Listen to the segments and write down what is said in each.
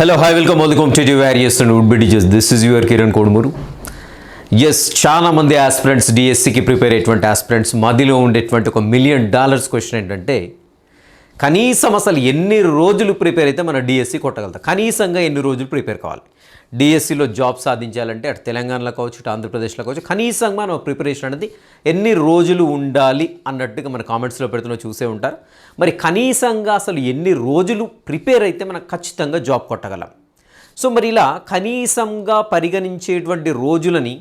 Hello hi welcome welcome to warriors and would be DSCs this is your Kiran Kodumuru S చాలామంది aspirants డిఎస్సికి prepare అయ్యేటువంటి aspirants మదిలో ఉండేటువంటి ఒక million dollars question ఏంటంటే కనీసం అసలు ఎన్ని రోజులు ప్రిపేర్ అయితే మన డిఎస్సి కొట్టగలుగుతాం? కనీసంగా ఎన్ని రోజులు ప్రిపేర్ కావాలి? డిఎస్సిలో జాబ్ సాధించాలంటే అటు తెలంగాణలో కావచ్చు ఇటు ఆంధ్రప్రదేశ్లో కావచ్చు కనీసంగా మనం ప్రిపరేషన్ అనేది ఎన్ని రోజులు ఉండాలి అన్నట్టుగా మన కామెంట్స్లో పెడుతున్న చూసే ఉంటారు. మరి కనీసంగా అసలు ఎన్ని రోజులు ప్రిపేర్ అయితే మనం ఖచ్చితంగా జాబ్ కొట్టగలం. సో మరి ఇలా కనీసంగా పరిగణించేటువంటి రోజులని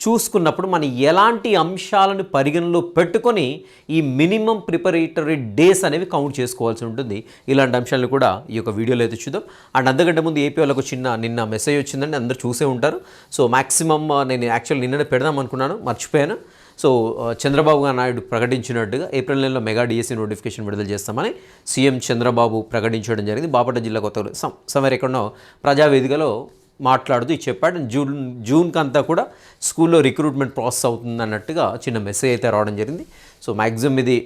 చూసుకున్నప్పుడు మనం ఎలాంటి అంశాలను పరిగణలో పెట్టుకొని ఈ మినిమం ప్రిపరేటరీ డేస్ అనేవి కౌంట్ చేసుకోవాల్సి ఉంటుంది. ఇలాంటి అంశాలను కూడా ఈ యొక్క వీడియోలో అయితే చూద్దాం. అండ్ అంతకంటే ముందు ఏపీ వాళ్ళకు చిన్న నిన్న మెసేజ్ వచ్చిందండి. అందరూ చూసే ఉంటారు. సో మ్యాక్సిమం నేను యాక్చువల్ నిన్ననే పెడదాం అనుకున్నాను. మర్చిపోయాను. సో చంద్రబాబు నాయుడు ప్రకటించినట్టుగా ఏప్రిల్ నెలలో మెగా డిఎస్సీ నోటిఫికేషన్ విడుదల చేస్తామని సీఎం చంద్రబాబు ప్రకటించడం జరిగింది. బాపట్ల జిల్లా కొత్త సమ్ సమర్ ఎక్కడో ప్రజావేదికలో మాట్లాడుతూ ఇది చెప్పాడు. జూన్ జూన్కి అంతా కూడా స్కూల్లో రిక్రూట్మెంట్ ప్రాసెస్ అవుతుంది అన్నట్టుగా చిన్న మెసేజ్ అయితే రావడం జరిగింది. సో మ్యాక్సిమం ఇది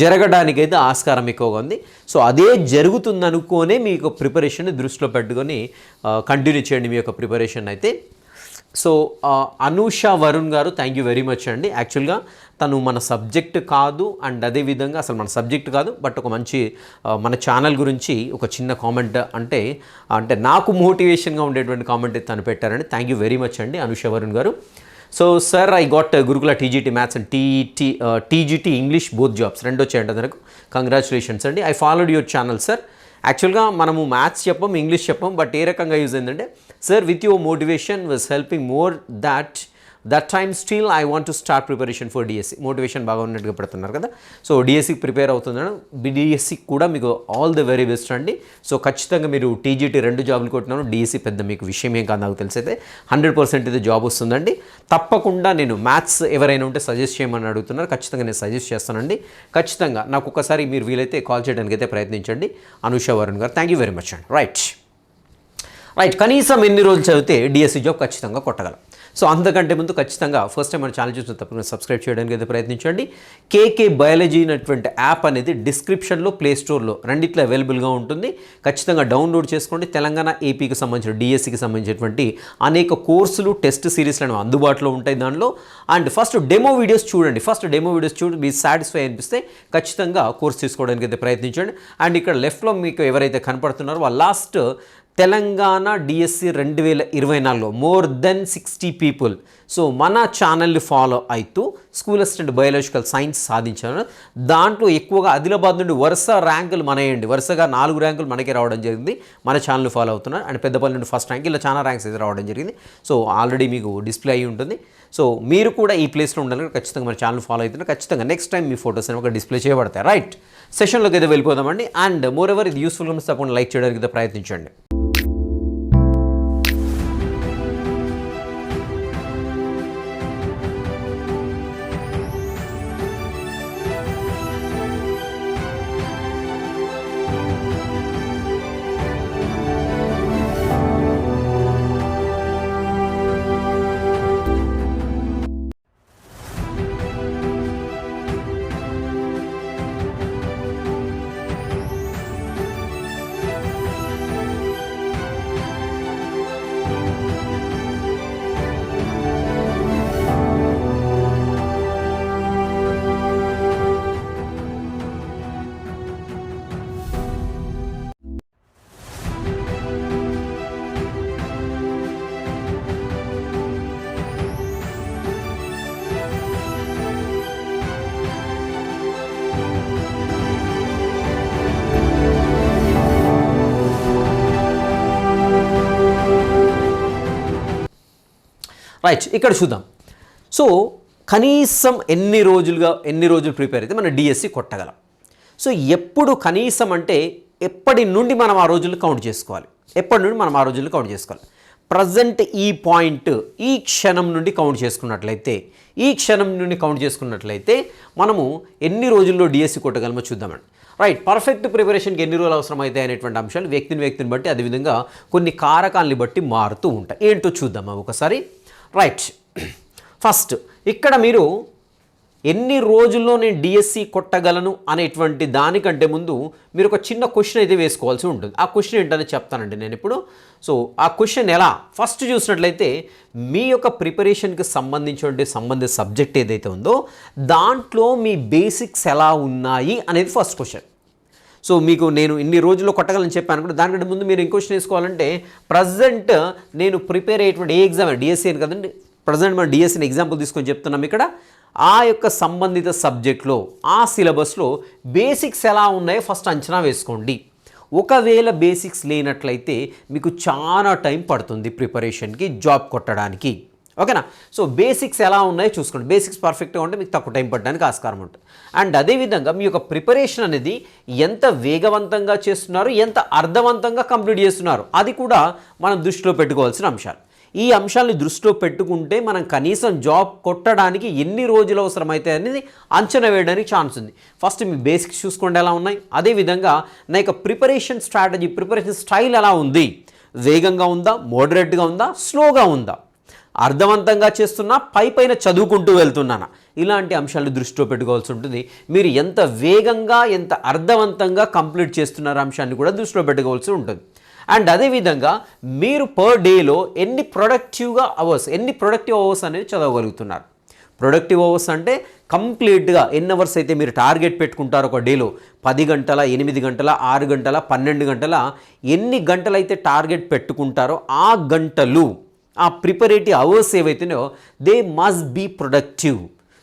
జరగడానికైతే ఆస్కారం ఎక్కువగా ఉంది. సో అదే జరుగుతుంది అనుకోనే మీ యొక్క ప్రిపరేషన్ దృష్టిలో పెట్టుకొని కంటిన్యూ చేయండి మీ యొక్క ప్రిపరేషన్ అయితే. సో అనూష వరుణ్ గారు థ్యాంక్ యూ వెరీ మచ్ అండి. యాక్చువల్గా తను మన సబ్జెక్ట్ కాదు అండ్ అదేవిధంగా అసలు మన సబ్జెక్ట్ కాదు బట్ ఒక మంచి మన ఛానల్ గురించి ఒక చిన్న కామెంట్ అంటే అంటే నాకు మోటివేషన్గా ఉండేటువంటి కామెంట్ తను పెట్టారండి. థ్యాంక్ యూ వెరీ మచ్ అండి అనూష వరుణ్ గారు. So sir I got Gurukula TGT maths and TT TGT English both jobs రెండో చేయండి నాకు కంగ్రాచులేషన్స్ అండి. I followed your channel sir యాక్చువల్గా మనము మ్యాథ్స్ చెప్పం ఇంగ్లీష్ చెప్పం బట్ ఏ రకంగా యూజ్ అయిందంటే sir with your motivation was helping more that that time still I want to start preparation for DSC motivation బాగా ఉన్నట్టుగా పెడుతున్నారు కదా. సో డిఎస్సికి ప్రిపేర్ అవుతున్నాను డిఎస్సి కూడా మీకు ఆల్ ది వెరీ బెస్ట్ అండి. సో ఖచ్చితంగా మీరు టీజీటీ రెండు జాబులు కొట్టినాను డిఎస్సి పెద్ద మీకు విషయం ఏం కాదు నాకు తెలిసైతే. హండ్రెడ్ పర్సెంట్ ఇది జాబ్ వస్తుందండి. తప్పకుండా నేను మ్యాథ్స్ ఎవరైనా ఉంటే సజెస్ట్ చేయమని అడుగుతున్నారు. ఖచ్చితంగా నేను సజెస్ట్ చేస్తానండి. ఖచ్చితంగా నాకు ఒకసారి మీరు వీలైతే కాల్ చేయడానికి అయితే ప్రయత్నించండి. అనుష వరుణ్ గారు థ్యాంక్ యూ వెరీ మచ్ అండి. రైట్ రైట్ కనీసం ఎన్ని రోజులు చదివితే డిఎస్సి జాబ్ ఖచ్చితంగా కొట్టగలం. సో అంతకంటే ముందు ఖచ్చితంగా ఫస్ట్ టైం మన ఛానల్ చూసిన తప్పకుండా సబ్స్క్రైబ్ చేయడానికి అయితే ప్రయత్నించండి. కేకే బయాలజీ అనేటువంటి యాప్ అనేది డిస్క్రిప్షన్లో ప్లే స్టోర్లో రెండిట్లో అవైలబుల్గా ఉంటుంది. ఖచ్చితంగా డౌన్లోడ్ చేసుకోండి. తెలంగాణ ఏపీకి సంబంధించిన డిఎస్సికి సంబంధించినటువంటి అనేక కోర్సులు టెస్ట్ సిరీస్లు అనేవి అందుబాటులో ఉంటాయి దానిలో. అండ్ ఫస్ట్ డెమో వీడియోస్ చూడండి. ఫస్ట్ డెమో వీడియోస్ చూడండి మీరు సాటిస్ఫై అనిపిస్తే ఖచ్చితంగా కోర్స్ తీసుకోవడానికి అయితే ప్రయత్నించండి. అండ్ ఇక్కడ లెఫ్ట్లో మీకు ఎవరైతే కనపడుతున్నారో వాళ్ళ లాస్ట్ తెలంగాణ డిఎస్సి రెండు వేల ఇరవై నాలుగులో more than sixty people so మన ఛానల్ని ఫాలో అవుతూ స్కూల్ అసిస్టెంట్ బయాలజికల్ సైన్స్ సాధించారు. దాంట్లో ఎక్కువగా ఆదిలాబాద్ నుండి వరుస ర్యాంకులు మనయండి. వరుసగా నాలుగు ర్యాంకులు మనకే రావడం జరిగింది. మన ఛానల్ ఫాలో అవుతున్నారు. అండ్ పెద్దపల్లి నుండి ఫస్ట్ ర్యాంక్ ఇలా చాలా ర్యాంక్స్ అయితే రావడం జరిగింది. సో ఆల్రెడీ మీకు డిస్ప్లే అయి ఉంటుంది. సో మీరు కూడా ఈ ప్లేస్లో ఉండాలని ఖచ్చితంగా మన ఛానల్ ఫాలో అవుతున్నారు ఖచ్చితంగా నెక్స్ట్ టైం మీ ఫోటోస్ అనేవి ఒక డిస్ప్లే చేయబడతాయి. రైట్ సెషన్లోకి అయితే వెళ్ళిపోదామండి. అండ్ మోర్ ఎవర్ ఇది యూస్ఫుల్గా తప్పకుండా లైక్ చేయడానికి అయితే ప్రయత్నించండి. రైట్ ఇక్కడ చూద్దాం. సో కనీసం ఎన్ని రోజులుగా ఎన్ని రోజులు ప్రిపేర్ అయితే మనం డిఎస్సి కొట్టగలం. సో ఎప్పుడు కనీసం అంటే ఎప్పటి నుండి మనం ఆ రోజులు కౌంట్ చేసుకోవాలి? ఎప్పటి నుండి మనం ఆ రోజులు కౌంట్ చేసుకోవాలి? ప్రజెంట్ ఈ పాయింట్ ఈ క్షణం నుండి కౌంట్ చేసుకున్నట్లయితే ఈ క్షణం నుండి కౌంట్ చేసుకున్నట్లయితే మనము ఎన్ని రోజుల్లో డిఎస్సి కొట్టగలమో చూద్దామండి. రైట్ పర్ఫెక్ట్ ప్రిపరేషన్కి ఎన్ని రోజులు అవసరం అవుతాయి అనేటువంటి అంశాలు వ్యక్తిని వ్యక్తిని బట్టి అదేవిధంగా కొన్ని కారకాలని బట్టి మారుతూ ఉంటాయి. ఏంటో చూద్దామా ఒకసారి? రైట్ ఫస్ట్ ఇక్కడ మీరు ఎన్ని రోజుల్లో నేను డిఎస్సి కొట్టగలను అనేటువంటి దానికంటే ముందు మీరు ఒక చిన్న క్వశ్చన్ అయితే వేసుకోవాల్సి ఉంటుంది. ఆ క్వశ్చన్ ఏంటనే చెప్తానండి నేను ఇప్పుడు. సో ఆ క్వశ్చన్ ఎలా? ఫస్ట్ చూసినట్లయితే మీ యొక్క ప్రిపరేషన్కి సంబంధించినటువంటి సంబంధిత సబ్జెక్ట్ ఏదైతే ఉందో దాంట్లో మీ బేసిక్స్ ఎలా ఉన్నాయి అనేది ఫస్ట్ క్వశ్చన్ సో మీకు నేను ఇన్ని రోజుల్లో కొట్టగలని చెప్పాను కూడా దానికంటే ముందు మీరు ఇంక్వశ్చన్ వేసుకోవాలంటే ప్రజెంట్ నేను ప్రిపేర్ అయ్యేటువంటి ఏ ఎగ్జామ్ డిఎస్సీ అని కదండి ప్రజెంట్ మనం డిఎస్సీని ఎగ్జాంపుల్ తీసుకొని చెప్తున్నాం ఇక్కడ. ఆ యొక్క సంబంధిత సబ్జెక్ట్లో ఆ సిలబస్లో బేసిక్స్ ఎలా ఉన్నాయో ఫస్ట్ అంచనా వేసుకోండి. ఒకవేళ బేసిక్స్ లేనట్లయితే మీకు చాలా టైం పడుతుంది ప్రిపరేషన్కి జాబ్ కొట్టడానికి. ఓకేనా? సో బేసిక్స్ ఎలా ఉన్నాయో చూసుకోండి. బేసిక్స్ పర్ఫెక్ట్గా ఉంటే మీకు తక్కువ టైం పడడానికి ఆస్కారం ఉంటుంది. అండ్ అదేవిధంగా మీ యొక్క ప్రిపరేషన్ అనేది ఎంత వేగవంతంగా చేస్తున్నారు ఎంత అర్థవంతంగా కంప్లీట్ చేస్తున్నారు అది కూడా మనం దృష్టిలో పెట్టుకోవాల్సిన అంశాలు. ఈ అంశాలని దృష్టిలో పెట్టుకుంటే మనం కనీసం జాబ్ కొట్టడానికి ఎన్ని రోజులు అవసరమైతే అనేది అంచనా వేయడానికి ఛాన్స్ ఉంది. ఫస్ట్ మీ బేసిక్స్ చూసుకోండి ఎలా ఉన్నాయి. అదేవిధంగా నా యొక్క ప్రిపరేషన్ స్ట్రాటజీ ప్రిపరేషన్ స్టైల్ ఎలా ఉంది? వేగంగా ఉందా? మోడరేట్గా ఉందా? స్లోగా ఉందా? అర్థవంతంగా చేస్తున్నా పై పైన చదువుకుంటూ వెళ్తున్నానా? ఇలాంటి అంశాలను దృష్టిలో పెట్టుకోవాల్సి ఉంటుంది. మీరు ఎంత వేగంగా ఎంత అర్థవంతంగా కంప్లీట్ చేస్తున్నారు అంశాన్ని కూడా దృష్టిలో పెట్టుకోవాల్సి ఉంటుంది. అండ్ అదేవిధంగా మీరు పర్ డేలో ఎన్ని ప్రొడక్టివ్గా అవర్స్ ఎన్ని ప్రొడక్టివ్ అవర్స్ అనేవి చదవగలుగుతున్నారు. ప్రొడక్టివ్ అవర్స్ అంటే కంప్లీట్గా ఎన్ని అవర్స్ అయితే మీరు టార్గెట్ పెట్టుకుంటారో ఒక డేలో పది గంటల ఎనిమిది గంటల ఆరు గంటల పన్నెండు గంటల ఎన్ని గంటలైతే టార్గెట్ పెట్టుకుంటారో ఆ గంటలు ఆ ప్రిపరేటివ్ అవర్స్ ఏవైతున్నాయో they must be productive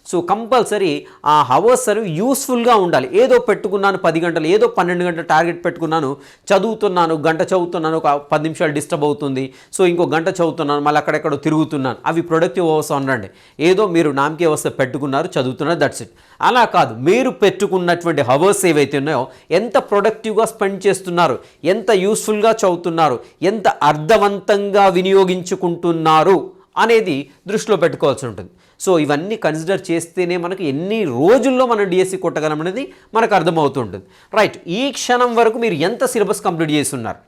so compulsory ఆ హవర్స్ అనేవి యూస్ఫుల్గా ఉండాలి. ఏదో పెట్టుకున్నాను పది గంటలు ఏదో పన్నెండు గంటల టార్గెట్ పెట్టుకున్నాను చదువుతున్నాను గంట చదువుతున్నాను ఒక పది నిమిషాలు డిస్టర్బ్ అవుతుంది. సో ఇంకో గంట చదువుతున్నాను మళ్ళీ అక్కడెక్కడో తిరుగుతున్నాను. అవి ప్రొడక్టివ్ అవర్స్ అనండి. ఏదో మీరు నామకే వస్తే పెట్టుకున్నారు చదువుతున్నారు దట్స్ ఇట్ అలా కాదు. మీరు పెట్టుకున్నటువంటి హవర్స్ ఏవైతే ఉన్నాయో ఎంత ప్రొడక్టివ్గా స్పెండ్ చేస్తున్నారు ఎంత యూస్ఫుల్గా చదువుతున్నారు ఎంత అర్థవంతంగా వినియోగించుకుంటున్నారు అనేది దృష్టిలో పెట్టుకోవాల్సి ఉంటుంది. సో ఇవన్నీ కన్సిడర్ చేస్తేనే మనకు ఎన్ని రోజుల్లో మనం డిఎస్సి కొట్టగలం అనేది మనకు అర్థమవుతుంటుంది రైట్ ఈ క్షణం వరకు మీరు ఎంత సిలబస్ కంప్లీట్ చేస్తున్నారు?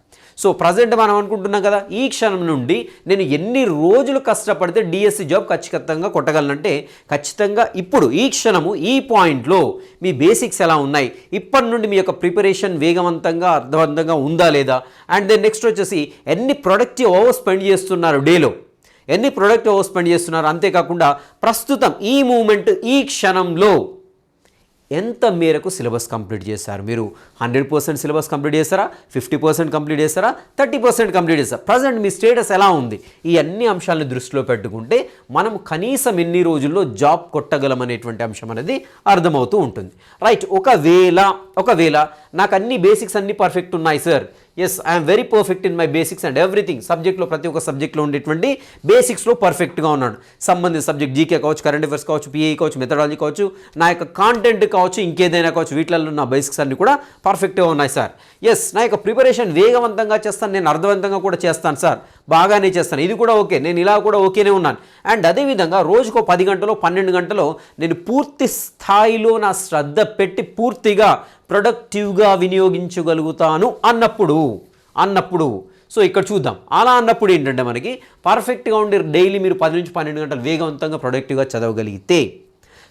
సో ప్రజెంట్ మనం అనుకుంటున్నాం కదా ఈ క్షణం నుండి నేను ఎన్ని రోజులు కష్టపడితే డిఎస్సి జాబ్ ఖచ్చితంగా కొట్టగలనంటే ఖచ్చితంగా ఇప్పుడు ఈ క్షణము ఈ పాయింట్లో మీ బేసిక్స్ ఎలా ఉన్నాయి? ఇప్పటి నుండి మీ యొక్క ప్రిపరేషన్ వేగవంతంగా అర్థవంతంగా ఉందా లేదా? అండ్ దెన్ నెక్స్ట్ వచ్చేసి ఎన్ని ప్రొడక్టివ్ అవర్స్ స్పెండ్ చేస్తున్నారు డేలో? ఎన్ని ప్రొడక్ట్ అవర్స్ స్పెండ్ చేస్తున్నారు? అంతేకాకుండా ప్రస్తుతం ఈ మూమెంట్ ఈ క్షణంలో ఎంత మేరకు సిలబస్ కంప్లీట్ చేశారు? మీరు హండ్రెడ్ పర్సెంట్ సిలబస్ కంప్లీట్ చేస్తారా ఫిఫ్టీ పర్సెంట్ కంప్లీట్ చేస్తారా థర్టీ పర్సెంట్ కంప్లీట్ చేస్తారా ప్రజెంట్ మీ స్టేటస్ ఎలా ఉంది? ఈ అన్ని అంశాలను దృష్టిలో పెట్టుకుంటే మనం కనీసం ఎన్ని రోజుల్లో జాబ్ కొట్టగలం అనేటువంటి అంశం అనేది అర్థమవుతూ ఉంటుంది. రైట్ ఒకవేళ ఒకవేళ నాకు అన్ని బేసిక్స్ అన్నీ పర్ఫెక్ట్ ఉన్నాయి sir yes I'm very perfect in my basics and everything సబ్జెక్ట్లో ప్రతి ఒక్క సబ్జెక్ట్లో ఉండేటువంటి బేసిక్స్లో పర్ఫెక్ట్గా ఉన్నాడు సంబంధిత సబ్జెక్ట్ జీకే కావచ్చు కరెంట్ అఫేర్స్ కావచ్చు పిఏ కావచ్చు మెథడాలజీ కావచ్చు నా యొక్క కాంటెంట్ కావచ్చు ఇంకేదైనా కావచ్చు వీటిలలో నా బేసిక్స్ అన్ని కూడా పర్ఫెక్ట్గా ఉన్నాయి సార్ ఎస్ నా యొక్క ప్రిపరేషన్ వేగవంతంగా చేస్తాను నేను అర్థవంతంగా కూడా చేస్తాను సార్ బాగానే చేస్తాను. ఇది కూడా ఓకే. నేను ఇలా కూడా ఓకేనే ఉన్నాను. అండ్ అదేవిధంగా రోజుకో పది గంటలో పన్నెండు గంటలో నేను పూర్తి స్థాయిలో నా శ్రద్ధ పెట్టి పూర్తిగా ప్రొడక్టివ్గా వినియోగించగలుగుతాను అన్నప్పుడు అన్నప్పుడు. సో ఇక్కడ చూద్దాం. అలా అన్నప్పుడు ఏంటంటే మనకి పర్ఫెక్ట్గా ఉండే డైలీ మీరు పది నుంచి పన్నెండు గంటలు వేగవంతంగా ప్రొడక్టివ్గా చదవగలిగితే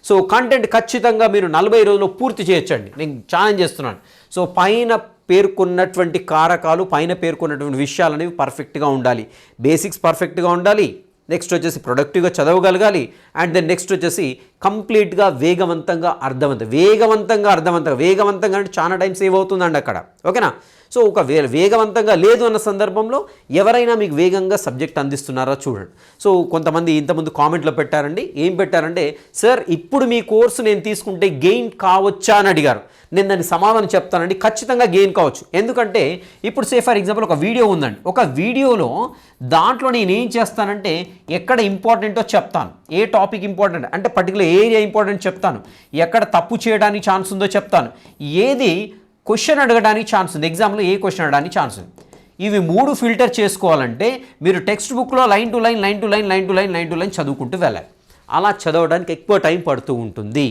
సో కంటెంట్ ఖచ్చితంగా మీరు నలభై రోజుల్లో పూర్తి చేయొచ్చండి. నేను ఛాలెంజ్ చేస్తున్నాను. సో పైన పేర్కొన్నటువంటి కారకాలు పైన పేర్కొన్నటువంటి విషయాలు అనేవి పర్ఫెక్ట్గా ఉండాలి. బేసిక్స్ పర్ఫెక్ట్గా ఉండాలి. నెక్స్ట్ వచ్చేసి ప్రొడక్టివ్గా చదవగలగాలి. అండ్ దెన్ నెక్స్ట్ వచ్చేసి కంప్లీట్గా వేగవంతంగా అర్థవంతం వేగవంతంగా అర్థవంతంగా వేగవంతంగా అంటే చాలా టైం సేవ్ అవుతుందండి అక్కడ. ఓకేనా సో ఒక వే వేగవంతంగా లేదు అన్న సందర్భంలో ఎవరైనా మీకు వేగంగా సబ్జెక్ట్ అందిస్తున్నారా చూడండి. సో కొంతమంది ఇంతకుముందు కామెంట్లో పెట్టారండి. ఏం పెట్టారంటే సార్ ఇప్పుడు మీ కోర్సు నేను తీసుకుంటే గెయిన్ కావచ్చా? అని అడిగారు. నేను దాన్ని సమాధానం చెప్తానండి. ఖచ్చితంగా గెయిన్ కావచ్చు. ఎందుకంటే ఇప్పుడు సే ఫర్ ఎగ్జాంపుల్ ఒక వీడియో ఉందండి. ఒక వీడియోలో దాంట్లో నేను ఏం చేస్తానంటే ఎక్కడ ఇంపార్టెంటో చెప్తాను. ఏ టాపిక్ ఇంపార్టెంట్? అంటే పర్టికులర్ ఏరియా ఇంపార్టెంట్ చెప్తాను. ఎక్కడ తప్పు చేయడానికి ఛాన్స్ ఉందో చెప్తాను. ఏది క్వశ్చన్ అడగడానికి ఛాన్స్ ఉంది. ఎగ్జామ్లో ఏ క్వశ్చన్ అడగడానికి ఛాన్స్ ఉంది. ఇవి మూడు ఫిల్టర్ చేసుకోవాలంటే మీరు టెక్స్ట్ బుక్లో line to line line to line line to line line to line చదువుకుంటూ వెళ్ళాలి. అలా చదవడానికి ఎక్కువ టైం పడుతూ ఉంటుంది.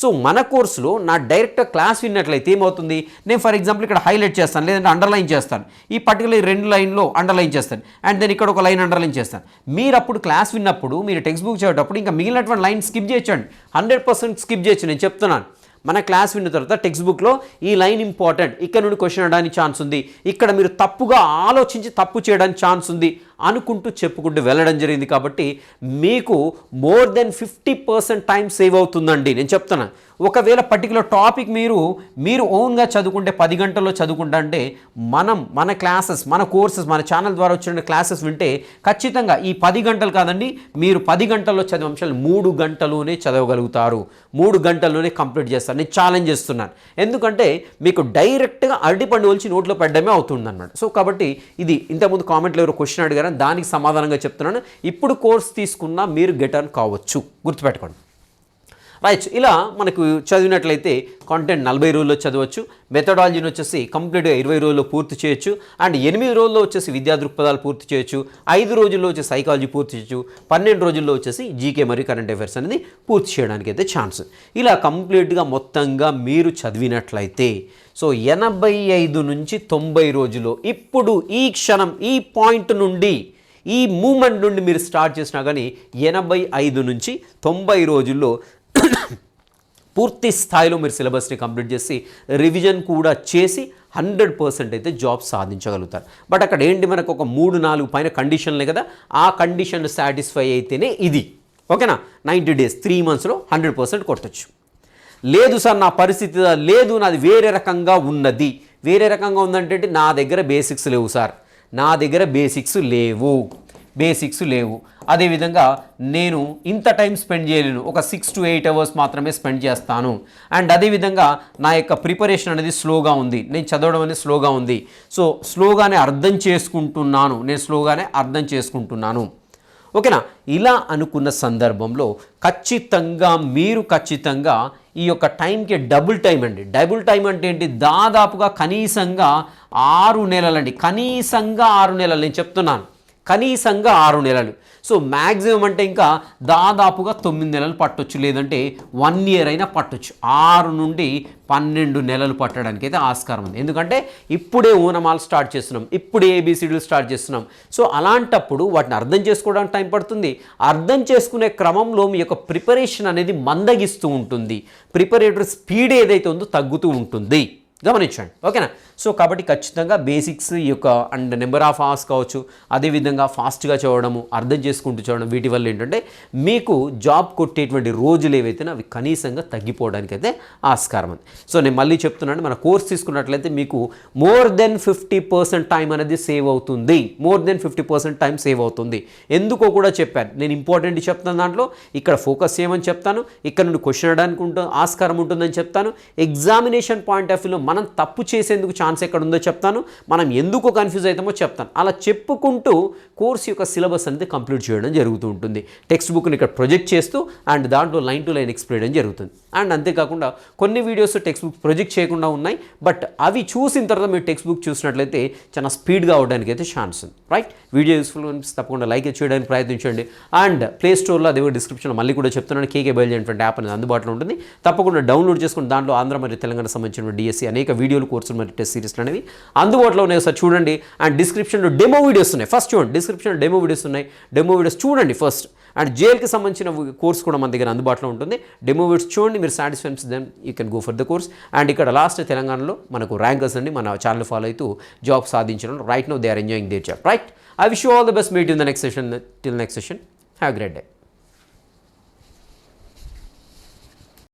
సో మన కోర్సులో నా డైరెక్ట్ క్లాస్ విన్నట్లయితే ఏమవుతుంది? నేను ఫర్ ఎగ్జాంపుల్ ఇక్కడ హైలైట్ చేస్తాను లేదంటే అండర్లైన్ చేస్తాను. ఈ పర్టికులర్ రెండు లైన్లో అండర్లైన్ చేస్తాను. అండ్ దెన్ ఇక్కడ ఒక లైన్ అండర్లైన్ చేస్తాను. మీరు అప్పుడు క్లాస్ విన్నప్పుడు మీరు టెక్స్ట్ బుక్ చదివేటప్పుడు ఇంకా మిగిలినటువంటి లైన్ స్కిప్ చేయొచ్చండి. హండ్రెడ్ పర్సెంట్ స్కిప్ చేయొచ్చు నేను చెప్తున్నాను. మన క్లాస్ విన్న తర్వాత టెక్స్ట్ బుక్లో ఈ లైన్ ఇంపార్టెంట్. ఇక్కడ నుండి క్వశ్చన్ అడడానికి ఛాన్స్ ఉంది. ఇక్కడ మీరు తప్పుగా ఆలోచించి తప్పు చేయడానికి ఛాన్స్ ఉంది. అనుకుంటూ చెప్పుకుంటూ వెళ్ళడం జరిగింది కాబట్టి మీకు more than fifty percent time save అవుతుందండి. నేను చెప్తున్నా. ఒకవేళ పర్టికులర్ టాపిక్ మీరు మీరు ఓన్గా చదువుకుంటే పది గంటల్లో చదువుకుంటా అంటే మనం మన క్లాసెస్ మన కోర్సెస్ మన ఛానల్ ద్వారా వచ్చిన క్లాసెస్ వింటే ఖచ్చితంగా ఈ పది గంటలు కాదండి మీరు పది గంటల్లో చదివే అంశాలు మూడు గంటలోనే చదవగలుగుతారు. మూడు గంటల్లోనే కంప్లీట్ చేస్తారు. నేను ఛాలెంజ్ చేస్తున్నాను. ఎందుకంటే మీకు డైరెక్ట్గా అరటిపండు వచ్చి నోట్లో పెట్టడమే అవుతుందన్నమాట. సో కాబట్టి ఇది ఇంతకుముందు కామెంట్లో ఎవరు క్వశ్చన్ అడిగారు? దానికి సమాధానంగా చెప్తున్నాను. ఇప్పుడు కోర్స్ తీసుకున్నా మీరు గెటర్న్ కావచ్చు. గుర్తుపెట్టుకోండి. రైట్ ఇలా మనకు చదివినట్లయితే కంటెంట్ నలభై రోజుల్లో చదవచ్చు. మెథడాలజీని వచ్చేసి కంప్లీట్గా ఇరవై రోజుల్లో పూర్తి చేయొచ్చు. అండ్ ఎనిమిది రోజుల్లో వచ్చేసి విద్యా దృక్పథాలు పూర్తి చేయొచ్చు. ఐదు రోజుల్లో వచ్చి సైకాలజీ పూర్తి చేయొచ్చు. పన్నెండు రోజుల్లో వచ్చేసి జీకే మరియు కరెంట్ అఫైర్స్ అనేది పూర్తి చేయడానికి అయితే ఛాన్స్ ఇలా కంప్లీట్గా మొత్తంగా మీరు చదివినట్లయితే సో ఎనభై ఐదు నుంచి తొంభై రోజుల్లో ఇప్పుడు ఈ క్షణం ఈ పాయింట్ నుండి ఈ మూమెంట్ నుండి మీరు స్టార్ట్ చేసినా కానీ ఎనభై ఐదు నుంచి తొంభై రోజుల్లో పూర్తి స్థాయిలో మీరు సిలబస్ని కంప్లీట్ చేసి రివిజన్ కూడా చేసి హండ్రెడ్ పర్సెంట్ అయితే జాబ్ సాధించగలుగుతారు. బట్ అక్కడ ఏంటి మనకు ఒక మూడు నాలుగు పైన కండిషన్లే కదా ఆ కండిషన్ సాటిస్ఫై అయితేనే ఇది. ఓకేనా? నైంటీ డేస్ త్రీ మంత్స్లో హండ్రెడ్ పర్సెంట్ కొట్టచ్చు. లేదు సార్ నా పరిస్థితి లేదు నాది వేరే రకంగా ఉన్నది. వేరే రకంగా ఉందంటే నా దగ్గర బేసిక్స్ లేవు సార్. నా దగ్గర బేసిక్స్ లేవు. బేసిక్స్ లేవు. అదేవిధంగా నేను ఇంత టైం స్పెండ్ చేయలేను. ఒక సిక్స్ టు ఎయిట్ అవర్స్ మాత్రమే స్పెండ్ చేస్తాను. అండ్ అదేవిధంగా నా యొక్క ప్రిపరేషన్ అనేది స్లోగా ఉంది. నేను చదవడం అనేది స్లోగా ఉంది. సో స్లోగానే అర్థం చేసుకుంటున్నాను. నేను స్లోగానే అర్థం చేసుకుంటున్నాను. ఓకేనా? ఇలా అనుకున్న సందర్భంలో ఖచ్చితంగా మీరు ఖచ్చితంగా ఈ యొక్క టైంకి డబుల్ టైం అండి. డబుల్ టైం అంటే ఏంటి? దాదాపుగా కనీసంగా ఆరు నెలలండి. కనీసంగా ఆరు నెలలు. నేను చెప్తున్నాను. కనీసంగా ఆరు నెలలు. సో మ్యాక్సిమం అంటే ఇంకా దాదాపుగా తొమ్మిది నెలలు పట్టొచ్చు. లేదంటే వన్ ఇయర్ అయినా పట్టొచ్చు. ఆరు నుండి పన్నెండు నెలలు పట్టడానికి అయితే ఆస్కారం ఉంది. ఎందుకంటే ఇప్పుడే ఓనమాలు స్టార్ట్ చేస్తున్నాం. ఇప్పుడే ఏబిసిడీలు స్టార్ట్ చేస్తున్నాం. సో అలాంటప్పుడు వాటిని అర్థం చేసుకోవడానికి టైం పడుతుంది. అర్థం చేసుకునే క్రమంలో మీ యొక్క ప్రిపరేషన్ అనేది మందగిస్తూ ఉంటుంది. ప్రిపరేటర్ స్పీడ్ ఏదైతే ఉందో తగ్గుతూ ఉంటుంది. గమనించండి. ఓకేనా? సో కాబట్టి ఖచ్చితంగా బేసిక్స్ ఈ యొక్క అండ్ నెంబర్ ఆఫ్ అవర్స్ కావచ్చు అదేవిధంగా ఫాస్ట్గా చదవడము అర్థం చేసుకుంటూ చదవడం వీటి వల్ల ఏంటంటే మీకు జాబ్ కొట్టేటువంటి రోజులు ఏవైతే అవి కనీసంగా తగ్గిపోవడానికి అయితే ఆస్కారం ఉంది సో నేను మళ్ళీ చెప్తున్నాను మన కోర్స్ తీసుకున్నట్లయితే మీకు more than fifty percent time అనేది సేవ్ అవుతుంది. More than fifty percent time save అవుతుంది. ఎందుకో కూడా చెప్పాను. నేను ఇంపార్టెంట్ చెప్తాను దాంట్లో ఇక్కడ ఫోకస్ చేయమని చెప్తాను. ఇక్కడ నుండి క్వశ్చన్ అడడానికి ఉంటుంది ఆస్కారం ఉంటుందని చెప్తాను. ఎగ్జామినేషన్ పాయింట్ ఆఫ్ వ్యూలో మనం తప్పు చేసేందుకు ఛాన్స్ ఎక్కడ ఉందో చెప్తాను మనం ఎందుకు కన్ఫ్యూజ్ అవుతామో చెప్తాను. అలా చెప్పుకుంటూ కోర్స్ యొక్క సిలబస్ అనేది కంప్లీట్ చేయడం జరుగుతూ ఉంటుంది. టెక్స్ట్ బుక్ని ఇక్కడ ప్రొజెక్ట్ చేస్తూ అండ్ దాంట్లో లైన్ టు లైన్ ఎక్స్ప్లెయిన్ చేయడం జరుగుతుంది. అండ్ అంతేకాకుండా కొన్ని వీడియోస్ టెక్స్ట్ బుక్ ప్రొజెక్ట్ చేయకుండా ఉన్నాయి బట్ అవి చూసిన తర్వాత మీరు టెక్స్ట్ బుక్ చూసినట్లయితే చాలా స్పీడ్గా అవడానికి అయితే ఛాన్స్ ఉంది. రైట్ వీడియో యూస్ఫుల్ అనిపిస్తే తప్పకుండా లైక్ చేయడానికి ప్రయత్నించండి. అండ్ ప్లే స్టోర్లో అదే డిస్క్రిప్షన్లో మళ్ళీ కూడా చెప్తున్నాను. కేకే బయలుదేరినటువంటి యాప్ అనేది అందుబాటులో ఉంటుంది. తప్పకుండా డౌన్లోడ్ చేసుకుని దాంట్లో ఆంధ్ర మరియు తెలంగాణ సంబంధించిన డిఎస్సి అనేక వీడియోలు కోర్సులు మరియు టెస్ట్ సిరీస్లు అనేవి అందుబాటులో ఉన్నాయి. సార్ చూడండి. అండ్ డిస్క్రిప్షన్లో డెమో వీడియోస్ ఉన్నాయి. ఫస్ట్ చూడండి. డిస్క్రిప్షన్లో డెమో వీడియోస్ ఉన్నాయి. డెమో వీడియోస్ చూడండి ఫస్ట్. అండ్ జేఎల్కి సంబంధించిన కోర్స్ కూడా మన దగ్గర అందుబాటులో ఉంటుంది. డెమో వీడియోస్ చూడండి. మీరు సాటిస్ఫైన్స్ then you can go for the course. And ఇక్కడ లాస్ట్ తెలంగాణలో మనకు ర్యాంకర్స్ అండి. మన ఛానల్ ఫాలో అవుతూ జాబ్ సాధించడం. Right no they are enjoying their job. Right. I wish all the best. Meet in the next session. Till next session. Have great day.